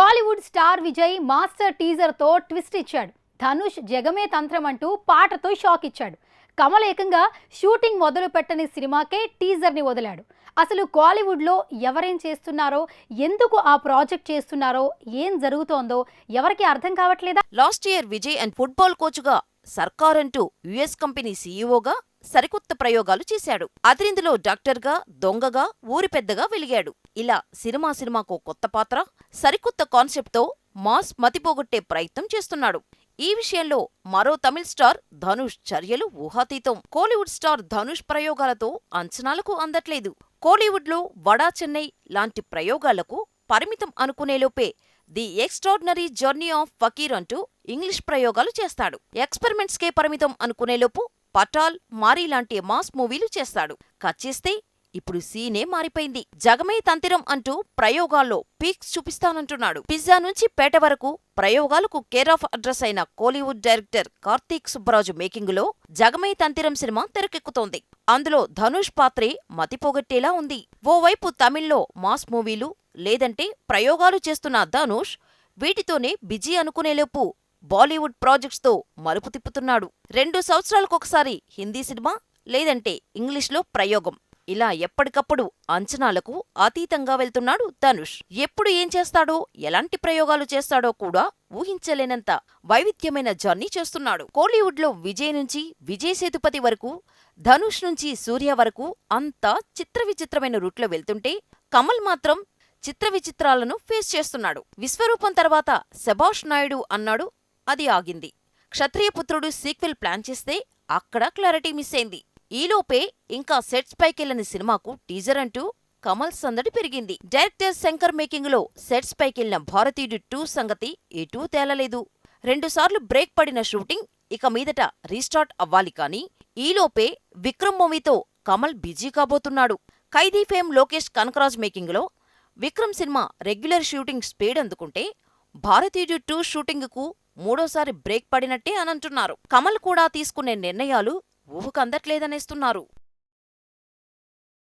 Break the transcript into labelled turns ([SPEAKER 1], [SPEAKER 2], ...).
[SPEAKER 1] Kollywood star Vijay master టీజర్తో twist ఇచ్చాడు. ధనుష్ జగమే తంత్రం అంటూ పాటతో షాక్ ఇచ్చాడు. కమల్ ఏకంగా షూటింగ్ మొదలు పెట్టని సినిమాకే టీజర్ని వదిలాడు. అసలు కాలీవుడ్లో ఎవరేం చేస్తున్నారో ఎందుకు ఆ ప్రాజెక్ట్ చేస్తున్నారో ఏం జరుగుతోందో ఎవరికి అర్థం కావట్లేదా?
[SPEAKER 2] Last year Vijay and football కోచ్గా సర్కార్ అంటూ యుఎస్ కంపెనీ సీఈఓగా సరికొత్త ప్రయోగాలు చేశాడు. అతనిందులో డాక్టర్గా దొంగగా ఊరి పెద్దగా వెలిగాడు. ఇలా సినిమా సినిమాకు కొత్త పాత్ర సరికొత్త కాన్సెప్ట్తో మాస్ మతిపోగొట్టే ప్రయత్నం చేస్తున్నాడు. ఈ విషయంలో మరో తమిళ్ స్టార్ ధనుష్ చర్యలు ఊహాతీతం. కోలీవుడ్ స్టార్ ధనుష్ ప్రయోగాలతో అంచనాలకు అందట్లేదు. కోలీవుడ్లో వడా చెన్నై లాంటి ప్రయోగాలకు పరిమితం అనుకునేలోపే the extraordinary journey of Fakir అంటూ ఇంగ్లీష్ ప్రయోగాలు చేస్తాడు. ఎక్స్పెరిమెంట్స్కే పరిమితం అనుకునేలోపు పటాల్ మారీ లాంటి మాస్ మూవీలు చేస్తాడు. కట్ చేస్తే ఇప్పుడు సీనే మారిపోయింది. జగమే తంతిరం అంటూ ప్రయోగాల్లో పీక్స్ చూపిస్తానంటున్నాడు. పిజ్జా నుంచి పేట వరకు ప్రయోగాలకు కేర్ ఆఫ్ అడ్రస్ అయిన కోలీవుడ్ డైరెక్టర్ కార్తీక్ సుబ్బరాజు మేకింగులో జగమే తంతిరం సినిమా తెరకెక్కుతోంది. అందులో ధనుష్ పాత్రే మతిపోగొట్టేలా ఉంది. ఓవైపు తమిళ్ళో మాస్ మూవీలు లేదంటే ప్రయోగాలు చేస్తున్న ధనుష్ వీటితోనే బిజీ అనుకునేలోపు బాలీవుడ్ ప్రాజెక్ట్స్తో మలుపు తిప్పుతున్నాడు. రెండు సంవత్సరాలకొకసారి హిందీ సినిమా లేదంటే ఇంగ్లీష్లో ప్రయోగం. ఇలా ఎప్పటికప్పుడు అంచనాలకు అతీతంగా వెళ్తున్నాడు ధనుష్. ఎప్పుడు ఏం చేస్తాడో ఎలాంటి ప్రయోగాలు చేస్తాడో కూడా ఊహించలేనంత వైవిధ్యమైన జర్నీ చేస్తున్నాడు. కోలీవుడ్లో విజయ్ నుంచి విజయ్ సేతుపతి వరకు ధనుష్ నుంచి సూర్య వరకు అంతా చిత్ర విచిత్రమైన రూట్లో వెళ్తుంటే కమల్ మాత్రం చిత్ర విచిత్రాలను ఫేస్ చేస్తున్నాడు. విశ్వరూపం తర్వాత శభాష్ నాయుడు అన్నాడు అది ఆగింది. క్షత్రియపుత్రుడు సీక్వెల్ ప్లాన్ చేస్తే అక్కడ క్లారిటీ మిస్ అయింది. ఈలోపే ఇంకా సెట్స్ పైకెళ్ళని సినిమాకు టీజర్ అంటూ కమల్ సందడి పెరిగింది. డైరెక్టర్ శంకర్ మేకింగ్లో సెట్స్ పైకెళ్ళిన భారతీయుడు టూ సంగతి ఎటూ తేలలేదు. రెండుసార్లు బ్రేక్ పడిన షూటింగ్ ఇక మీదట రీస్టార్ట్ అవ్వాలి కానీ ఈలోపే విక్రమ్ మూవీతో కమల్ బిజీ కాబోతున్నాడు. Khaidi fame Lokesh Kanagaraj మేకింగ్లో Vikram cinema regular shooting speed అందుకుంటే Bharateeyudu two షూటింగ్కు మూడోసారి బ్రేక్ పడినట్టే అనంటున్నారు కమల్ కూడా తీసుకునే నిర్ణయాలు ఊహకందట్లేదనేస్తున్నారు